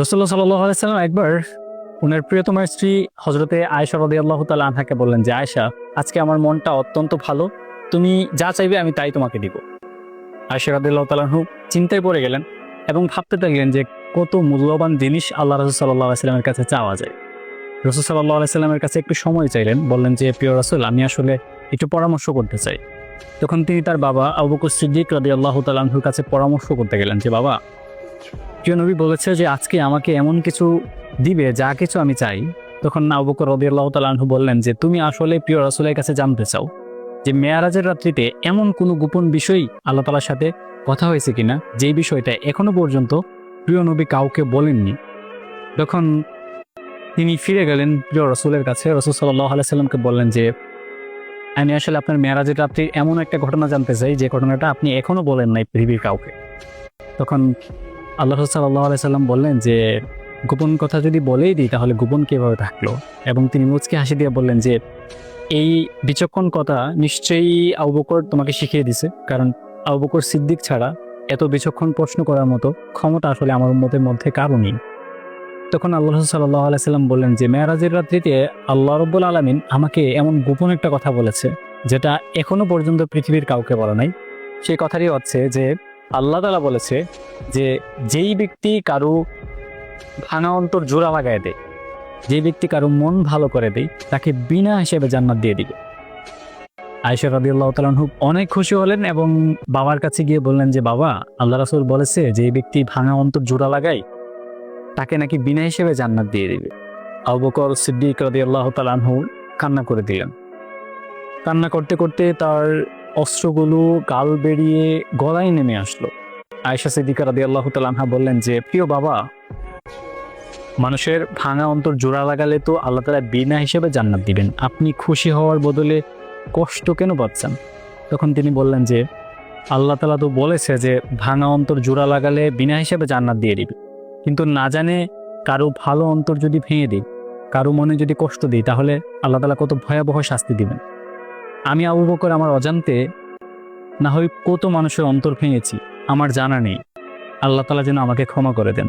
রসুল্লাহ সাল্লাম একবার ওনার প্রিয়তম স্ত্রী হজরতে আয়সা রদি আল্লাহ তালা আনহাকে বললেন যে আয়সা আজকে আমার মনটা অত্যন্ত ভালো। তুমি যা চাইবে আমি তাই তোমাকে দিব। আয়সা রদি আল্লাহ তালাহু চিন্তায় পড়ে গেলেন এবং ভাবতে থাকলেন যে, কত মূল্যবান জিনিস আল্লাহ রসুল সাল্লাহ সাল্লামের কাছে চাওয়া যায়। রসুল সাল্লাহ সাল্লামের কাছে একটু সময় চাইলেন, বললেন যে, প্রিয় রসুল, আমি আসলে একটু পরামর্শ করতে চাই। তখন তিনি তার বাবা আবু সিদ্দিক রদি আল্লাহ তালাহুর কাছে পরামর্শ করতে গেলেন যে, বাবা প্রিয় নবী বলেছে যে আজকে আমাকে এমন কিছু দিবে, যা কিছু আমি চাই। তখন আবু বকর রদি আল্লাহ তালাহু বললেন যে, তুমি আসলে প্রিয় রাসুলের কাছে জানতে চাও যে মেয়ারাজের রাত্রিতে এমন কোনো গোপন বিষয় আল্লাহ তালার সাথে কথা হয়েছে কিনা? যেই বিষয়টা এখনও পর্যন্ত প্রিয় নবী কাউকে বলেননি। তখন তিনি ফিরে গেলেন প্রিয় রসুলের কাছে। রসুল সাল্লাহ আলাইসাল্লামকে বললেন যে, আমি আসলে আপনার মেয়ারাজের রাত্রির এমন একটা ঘটনা জানতে চাই, যে ঘটনাটা আপনি এখনও বলেন নাই পৃথিবীর কাউকে। তখন আল্লাহ সাল্লাহ আলাইসাল্লাম বললেন যে, গোপন কথা যদি বলেই দিই, তাহলে গোপন কীভাবে থাকল? এবং তিনি মুচকে হাসি দিয়ে বললেন যে, এই বিচক্ষণ কথা নিশ্চয়ই আউবকর তোমাকে শিখিয়ে দিছে। কারণ আউবকর সিদ্দিক ছাড়া এত বিচক্ষণ প্রশ্ন করার মতো ক্ষমতা আসলে আমার মতের মধ্যে কারও নেই। তখন আল্লাহ সাল্লাহ আলাইসাল্লাম বললেন যে, মেয়ারাজের রাত্রিতে আল্লাহ রব্বুল আলমিন আমাকে এমন গোপন একটা কথা বলেছে, যেটা এখনও পর্যন্ত পৃথিবীর কাউকে বলা নাই। সেই কথাটি হচ্ছে যে আল্লাহ তালা বলেছে যে, যেই ব্যক্তি কারও ভাঙা অন্তর জোড়া লাগায় দেয় যে ব্যক্তি কারও মন ভালো করে দেয়, তাকে বিনা হিসেবে জান্নাত দিয়ে দিবে। আয়সা রবি আল্লাহ তালু অনেক খুশি হলেন এবং বাবার কাছে গিয়ে বললেন যে, বাবা, আল্লাহ রাসুল বলেছে যে ব্যক্তি ভাঙা অন্তর জোড়া লাগায়, তাকে নাকি বিনা হিসেবে জান্নাত দিয়ে দিবে। আবকর সিদ্দিক রদি আল্লাহ তালাহু কান্না করে দিলেন। কান্না করতে করতে তার অস্ত্রগুলো গাল বেরিয়ে গলায় নেমে আসলো। আয়সা সিদ্দিকা রদি আল্লাহ তালাহা বললেন যে, প্রিয় বাবা, মানুষের ভাঙা অন্তর জোড়া লাগালে তো আল্লাহ তালা বিনা হিসেবে জান্নাত দিবেন। আপনি খুশি হওয়ার বদলে কষ্ট কেন পাচ্ছেন? তখন তিনি বললেন যে, আল্লাহ তালা তো বলেছে যে, ভাঙা অন্তর জোড়া লাগালে বিনা হিসেবে জান্নাত দিয়ে দিবে। কিন্তু না জানে কারও ভালো অন্তর যদি ভেঙে দিই, কারও মনে যদি কষ্ট দিই, তাহলে আল্লাহ তালা কত ভয়াবহ শাস্তি দিবেন। আমি আবু বকর আমার অজান্তে না হয় কত মানুষের অন্তর ভেঙেছি, আমার জানা নেই। আল্লাহ তালা যেন আমাকে ক্ষমা করে দেন।